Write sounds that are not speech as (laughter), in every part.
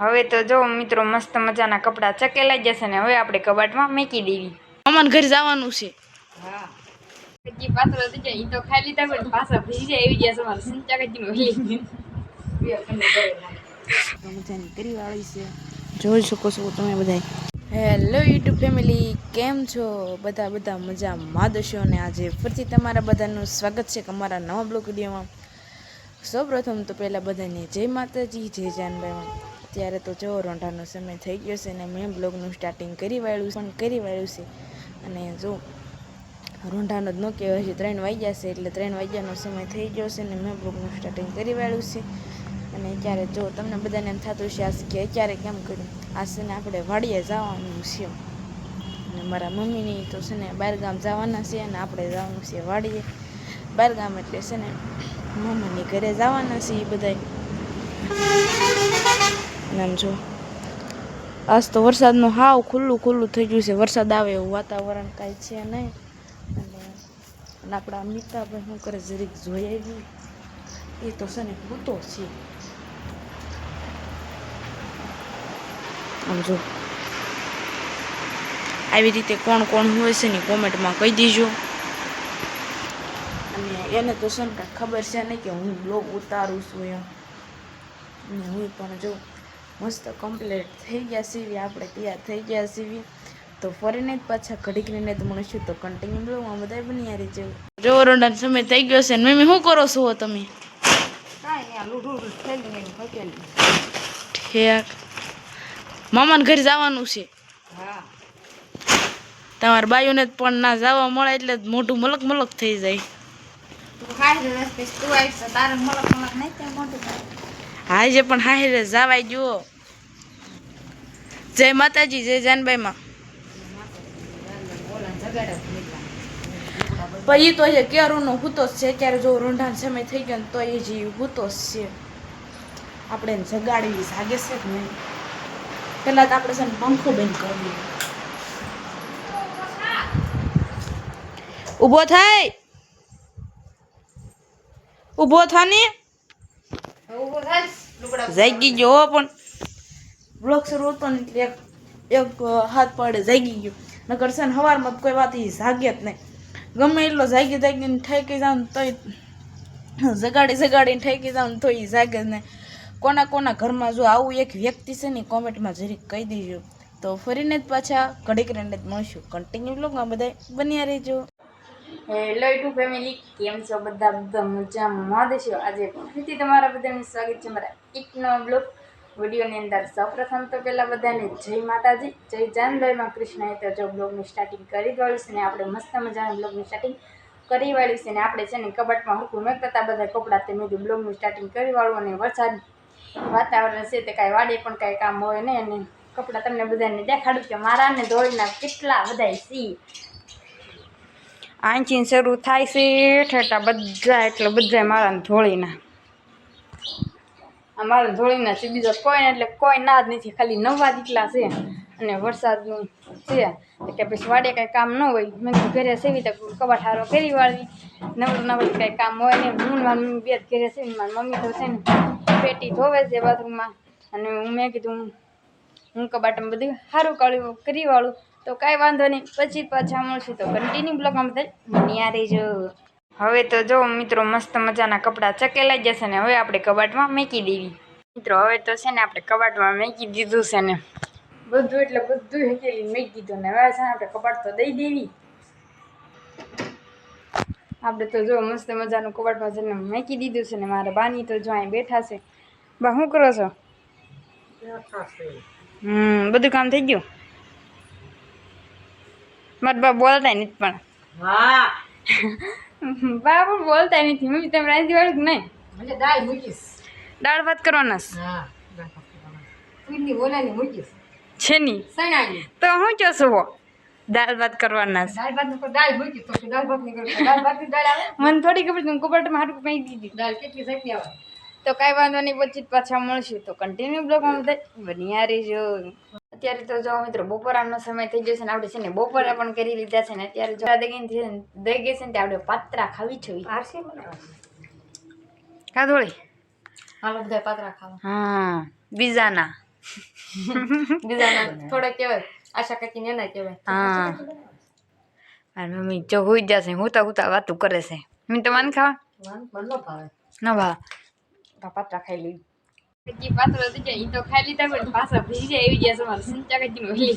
હવે તો જો મિત્રો મસ્ત મજાના કપડાં ચકેલાઈ જશે ને હવે આપણે કબાટમાં મેકી દેવી. અમાન ઘર જવાનું છે. હા. કજી થઈ જાય એ તો ખાઈ લીધા પણ પાછા ભરી જાય એવી ગયા તમારે સંચા કજી મજાની કરી વાળી છે. જોઈ શકો છો તમે બધા હેલો યુટ્યુબ ફેમિલી કેમ છો? બધા બધા મજા દશો અને આજે ફરીથી તમારા બધાનું સ્વાગત છે અમારા નવા બ્લોગ વિડીયોમાં. સૌપ્રથમ તો પહેલાં બધાને જય માતાજી જય જાનભાઈમાં ત્યારે તો જો રોંઢાનો સમય થઈ ગયો છે અને મેં બ્લોગનું સ્ટાર્ટિંગ કરી વાળ્યું પણ કરી વાળ્યું છે. અને જો રોંઢાનો જ ન કહેવાય છે ત્રણ વાગ્યા છે એટલે ત્રણ વાગ્યાનો સમય થઈ ગયો છે ને મેં બ્લોગનું સ્ટાર્ટિંગ કરી વાળ્યું છે. અને અત્યારે જો તમને બધાને એમ થતું છે આ કે અત્યારે કેમ કર્યું? આ છે ને આપણે વાડીએ જવાનું છે. અને મારા મમ્મીની તો છે ને બહારગામ જવાના છે અને આપણે જવાનું છે વાડીએ. બહારગામ એટલે છે ને મમ્મીની ઘરે જવાના છે એ બધાય. અને જો. આજ તો વરસાદનું હાવ ખુલ્લું ખુલ્લું થઈ ગયું છે. વરસાદ આવે એવું વાતાવરણ કાંઈ છે નહીં. અને આપણા અમિતાભાઈ શું કરે, જરીક જોઈ આવી. એ તો છે ને ભૂતો છે. આમ જો. આવી રીતે કોણ કોણ હોય છે ને કોમેન્ટમાં કહી દીજો. અને એને તો છે ને ખબર છે નહીં કે હું બ્લોગ ઉતારું છું એમ. અને હું પણ જો મસ્ત કમ્પ્લીટ થઈ ગયા સીવી આપણે તૈયાર થઈ ગયા સીવી. તો ફરીને જ પાછા ઘડીક રહીને જ મળીશું. તો કન્ટિન્યુ બ્લોગમાં બધા બની યારી જેવું જો રોડા સમય થઈ ગયો છે ને મમ્મી શું કરો છો તમે? ને ઠેક. મામાને ઘરે જવાનું છે. હા. તમારા બાયુને પણ ના જવા મળે એટલે જ મોઢું મલક મલક થઈ જાય. તું ખાઈ તું આવીશ તારે મલક મલક નહીં ત્યાં મોટું થાય. હાજે પણ હારે જવાય જુઓ. જય માતાજી, જય જાનબાઈ માં પછી તો હજી કેરુનો હુતોસ છે. ત્યારે જો રૂંઢાન સમય થઈ ગયો તો એ જે હૂતો જ છે. આપણે એને જગાડવી જાગે છે કે નહીં? પહેલાં તો આપણે છે ને પંખો બંધ કરવી ઊભો થાય? ઊભો થાય જાગી ગયો હો પણ. બ્લોક શરૂ હતો ને એક એક હાથ પડે જાગી ગયો. નગર છે ને સવારમાં કોઈ વાત જાગે જ નહીં. ગમે એટલો જાગી જાગીને ઠેકી જાવ તોય જગાડી જગાડીને ઠેકી જાવ તો એ જાગે જ નહીં. કોના કોના ઘરમાં જો આવું એક વ્યક્તિ છે ને કોમેન્ટમાં જરીક કહી દેજો. તો ફરીને જ પાછા ઘડીક રહીને જ મળશું. કન્ટિન્યુ આ બધા બન્યા રહેજો. હેલો યુટ્યુબ ફેમિલી કેમ છો, બધા બધા મજામાં. દેશો આજે ફરીથી તમારા બધાનું સ્વાગત છે મારા એક નવા બ્લોગ. વિડીયોની અંદર સૌપ્રથમ તો પહેલાં બધાને જય માતાજી, જય જાનભાઈમાં કૃષ્ણ તો જો બ્લોગની સ્ટાર્ટિંગ કરી વાળ્યું છે ને આપણે મસ્ત મજાના બ્લોગની સ્ટાર્ટિંગ કરી વાળ્યું છે ને આપણે છે ને કબાટમાં હરકું મેં કરતા બધા કપડાં તે મેં બ્લોગનું સ્ટાર્ટિંગ કરી વાળું અને વરસાદ વાતાવરણ છે તે કાંઈ વાડે પણ કાંઈ કામ હોય નહીં અને કપડાં તમને બધાને દેખાડું કે મારા ને ધોળીના કેટલા બધાય સી આંચીન શરૂ થાય છે, ઠેઠા બધા, એટલે બધા મારા ધોળીના. અમારા ધોળીના છે, બીજો કોઈ એટલે કોઈ ના જ નથી, ખાલી નવા દીકલા છે. અને વરસાદનું છે કે પછી વાડે કાંઈ કામ ન હોય. મેં તો ઘરે સેવી તો કબાટ હારો કરી વાળવી નવરું નવરું કાંઈ કામ હોય ને હું મારી બે ઘરે ને મારી મમ્મી તો છે ને પેટી ધોવે છે બાથરૂમમાં. અને હું મેં કીધું હું કબાટમાં બધું સારું કરી વાળું. તો કાંઈ વાંધો નહીં. પછી પાછા મળશું. તો કન્ટિન્યુ બ્લોગમાં બધા બન્યા રહેજો. હવે તો જો મિત્રો મસ્ત મજાના કપડાં ચકેલાઈ જશે ને હવે આપણે કબાટમાં મેકી દેવી. મિત્રો હવે તો છે ને આપણે કબાટમાં મેકી દીધું છે ને. બધું એટલે બધું હેકેલી મેકી દીધું ને હવે છે ને આપણે કબાટ તો દઈ દેવી. આપણે તો જો મસ્ત મજાનું કબાટમાં છે ને મેકી દીધું છે ને મારા બાની તો જો અહીં બેઠા છે. બા શું કરો છો. હમ બધું કામ થઈ ગયું? મારા બા બોલતા નથી પણ. (laughs) બા પણ બોલતા નથી. મમ્મી તમે રાંધી વાળું કે નહીં? દાળ મૂકીશ. દાળ ભાત કરવાના છે. હા. બોલાની મૂકીશ. છે ની તો હું કહો છો દાળ ભાત કરવાના દાળ ભાત દાળ મૂકી તો દાળ ભાતની દાળ ભાત દાળ આવે? મને થોડી ખબર તું હું કબાટમાં હાટું પી દીધી. દાળ કેટલી શક્તિ આવે? તો કાંઈ વાંધો નહીં પછી પાછા મળશું. તો કન્ટિન્યુ બ્લોગમાં બધા બન્યા રહેજો. અત્યારે તો જો મિત્રો બપોરાનો સમય થઈ જશે ને આપણે છે ને બપોરા પણ કરી લીધા છે ને અત્યારે જો દગીન છે ને દઈ ગઈ છે ને તે આપણે પાત્રા ખાવી છે. આરસી કાધોળી હાલો બધા પાતરા ખાવા. હા બીજાના. બીજાના થોડા કહેવાય આશા કાકીને ના કહેવાય. હા. મારી મમ્મી જો હોઈ જશે હુતા હુતા વાતું કરે છે. મેં તો માન ખાવા? મન ન ભાવે. ન ભાવે. પાત્રા ખાઈ લઈ. કચ્ચી પાત્રો થઈ જાય ઈ તો ખાઈ લીધા પણ પાછા ભીજી જાય એવી ગયા તમારે સિંચા કચ્ચી નો લી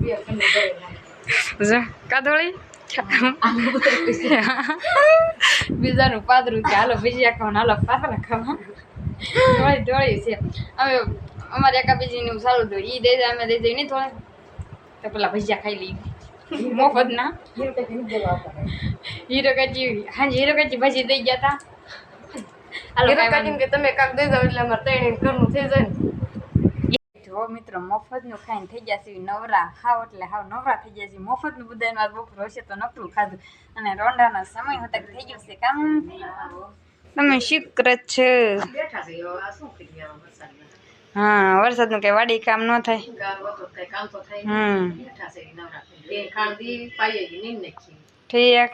બે કને ગળે જો કાદોળી બીજાનું પાદરું કે હાલો ભજીયા ખાવાનું. હાલો પાતળા ખાવા દોડી ઢોળી છે. હવે અમારે એકા બીજીનું સારું હતું એ દઈ દે અમે દઈ નહીં થોડે તો પેલા ભજીયા ખાઈ લઈ મફત ના હીરો કાચી હાજી હીરો કાચી ભાજી દઈ ગયા તા. નું કાકીને કે તમે કાક દઈ જાવ એટલે અમારે ત્રણે ઘરનું થઈ જાય જો મિત્રો મફતનું ખાઈને થઈ ગયા છે નવરા. હાવ એટલે હાવ નવરા થઈ ગયા છે. મફતનું બધાનું આજ બપોર હશે તો નકરું ખાધું. અને રોંડાનો સમય હતો થઈ ગયો છે કામ. તમે શીખર છે. હા વરસાદનું કઈ વાડી કામ ન થાય. હમ. ઠીક.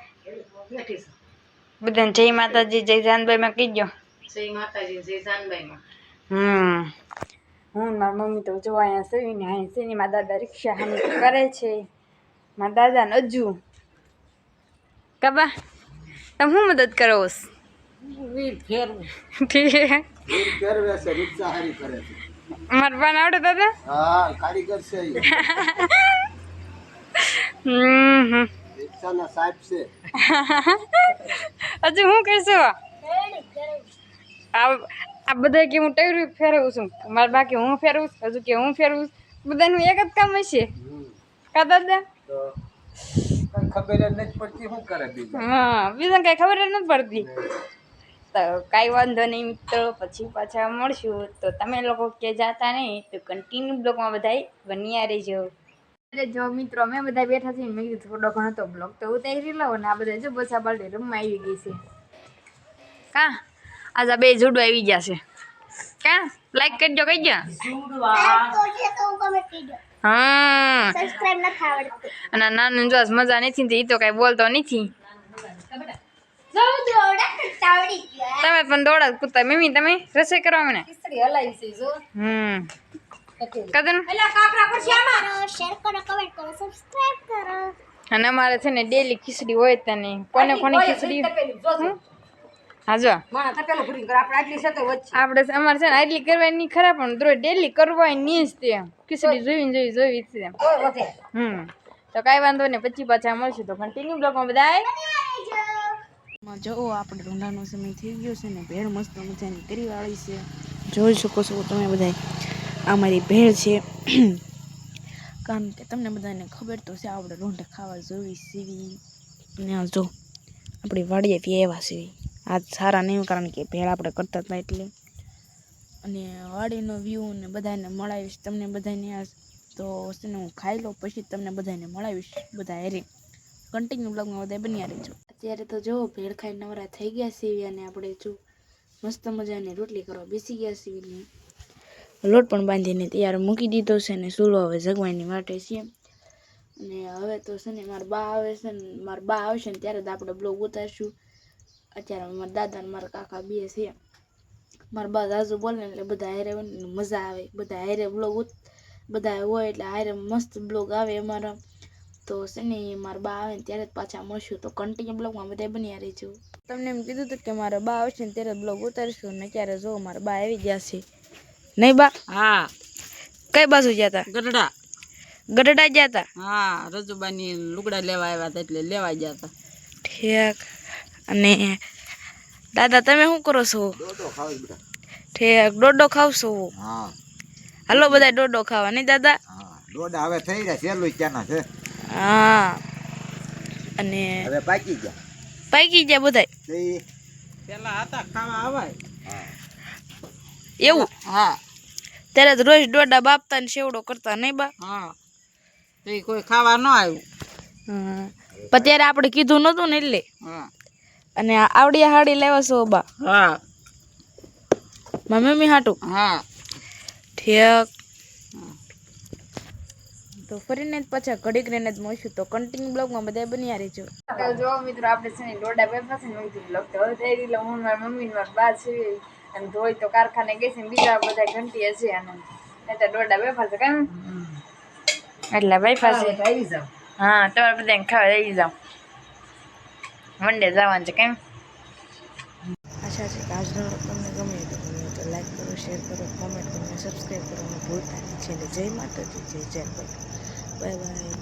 બધાને જય માતાજી જય જાનભાઈ માં કીજો જય માતાજી જય જાનબાઈ માં હમ. હું મારા મમ્મી તો જો અહીંયા સવીને અહીંયા સેની મારા દાદા રિક્ષા હમ કરે છે. મારા દાદા ને હજુ. કબા તમે શું મદદ કરો છો? વીર ફેરવું. ઠીક કરવે છે રિક્ષા હારી કરે છે. મારા આવડે દાદા? કારીગર છે હમ હમ. રિક્ષાના સાહેબ છે. (laughs) હજુ હું કહીશું આ આ બધા કે હું ટેવરી ફેરવું છું. મારા બાકી હું ફેરવું હજુ કે હું ફેરવું બધાનું એક જ કામ હશે. કા દાદા? ખબર જ નથી પડતી શું કરે બીજું? હા કઈ ખબર જ નથી પડતી. તો કાંઈ વાંધો નહીં મિત્રો પછી પાછા મળશું. તો તમે લોકો કે જાતા નહીં તો કન્ટિન્યુ બ્લોગમાં બધાય બન્યા રહેજો. એટલે જો મિત્રો અમે બધા બેઠા છીએ મેં કીધું થોડો ઘણો તો બ્લોગ તો ઉતારી લઉં ને આ બધા જો બસા પાલટી રૂમમાં આવી ગઈ છે. કા? આજ આ બે જુડો આવી ગયા છે. કા? લાઈક કરજો કહી ગયા હા. અને નાનું જો મજા નથી એ તો કાંઈ બોલતો નથી. તમે પણ દોડા કુતા કૂદતા. મમ્મી તમે રસોઈ કરવા મને ખીચડી હલાવી છે કાકરા પર કદન શેર કરો કમેન્ટ કરો સબસ્ક્રાઇબ કરો. અને અમારે છે ને ડેલી ખીચડી હોય તને. કોને કોની ખીચડી? હા જો. આપણે આટલી છે તો વચ્ચે. આપણે અમારે છે ને આટલી કરવાની ખરા પણ ડેલી કરવા નહીં જ તે. ખીચડી જોઈને જોઈ જોઈ જ છે હમ. તો કાંઈ વાંધો નહીં પછી પાછા મળશું. તો કન્ટિન્યુ બ્લોગમાં બધાય. માં જો આપણે ઢોંઢાનો સમય થઈ ગયો છે ને ભેળ મસ્ત મજાની કરી વાળી છે. જોઈ શકો છો તમે બધા આ મારી ભેળ છે. કારણ કે તમને બધાને ખબર તો છે, આપણે ઢોંઢા ખાવા જોવી સીવી. આ જો, આપણી વાડીએ એવા સીવી આ સારા નહીં કારણ કે ભેળ આપણે કરતા હતા એટલે. અને વાડીનો વ્યૂ ને બધાને મળાવીશ તમને બધાને આ તો છે હું ખાઈ લઉં, પછી તમને બધાને મળાવીશ બધા હેરે. કન્ટિન્યુ બ્લોગમાં બધા બન્યા રહેજો. અત્યારે તો જો, ભેળ ખાઈ નવરા થઈ ગયા સીવી અને આપણે જો, મસ્ત મજાની રોટલી કરવા બેસી ગયા સીવીને. લોટ પણ બાંધીને તૈયાર મૂકી દીધો છે ને સૂલો હવે જગવાની માટે છે અને હવે તો છે ને મારા બા આવે છે ને, મારા બા આવશે ને ત્યારે જ આપણે બ્લોગ ઉતારશું. અત્યારે મારા દાદા અને મારા કાકા બે છે. મારા બા દાદુ બોલે ને એટલે બધા હારે મજા આવે. બધા હારે બ્લોગ બધા હોય એટલે હારે મસ્ત બ્લોગ આવે અમારા. તો છે ને મારા બા આવે ને ત્યારે જ પાછા મળશું. તો કન્ટિન્યુ બ્લોગમાં બધા બન્યા રહીશું તમને એમ કીધું હતું કે મારા બા આવશે ને ત્યારે બ્લોગ ઉતારીશું. ને અત્યારે જો મારા બા આવી ગયા છે. નહીં બા? હા. કઈ બાજુ ગયા હતા ગઢડા. ગઢડા ગયા હતા હા રજુબાની લુગડા લેવા આવ્યા હતા એટલે લેવા ગયા હતા ઠેક. અને દાદા તમે શું કરો છો? દોડો ખાવ છો ઠીક ડોડો ખાવશો? હા. હાલો બધા ડોડો ખાવા નહીં દાદા? હા દોડા હવે થઈ રહ્યા સહેલું ક્યાંના છે? હા. અને હવે પાકી ગયા. પાકી ગયા બધા પેલા હતા ખાવા આવાય. એવું? હા. ત્યારે રોજ ડોડા બાપતા ને સેવડો કરતા નહીં બા? હા. એ કોઈ ખાવા ન આવ્યું. પણ ત્યારે આપણે કીધું નહોતું ને એટલે. અને આ આવડી હાડી લેવા છો બા? હા. મમ્મી હાટું? હા. ઠેક. તો ફરીને જ પાછા ઘડીક રહીને જ મળશું. તો કન્ટિન્યુ બ્લોગમાં બધા બન્યા રહેજો. જો મિત્રો આપણે છે ને દોડા પેપર છે ને બ્લોગ તો હવે હું મારી મમ્મી મારી બા છે. અને ધોઈ તો કારખાને ગઈ છે બીજા બધા ઘંટી હશે અને એટલે દોડા વેફર છે કેમ એટલે વેફર છે. આવી જાવ હા તમારે બધાને ખાવા લઈ જાઓ. મંડે જવાનું છે કેમ? આશા છે કે આજનો તમને ગમે તો ગમે તો લાઈક કરો શેર કરો કોમેન્ટ કરો સબસ્ક્રાઈબ કરવાનું ભૂલતા નહીં. છે જય માતાજી જય જય બાય બાય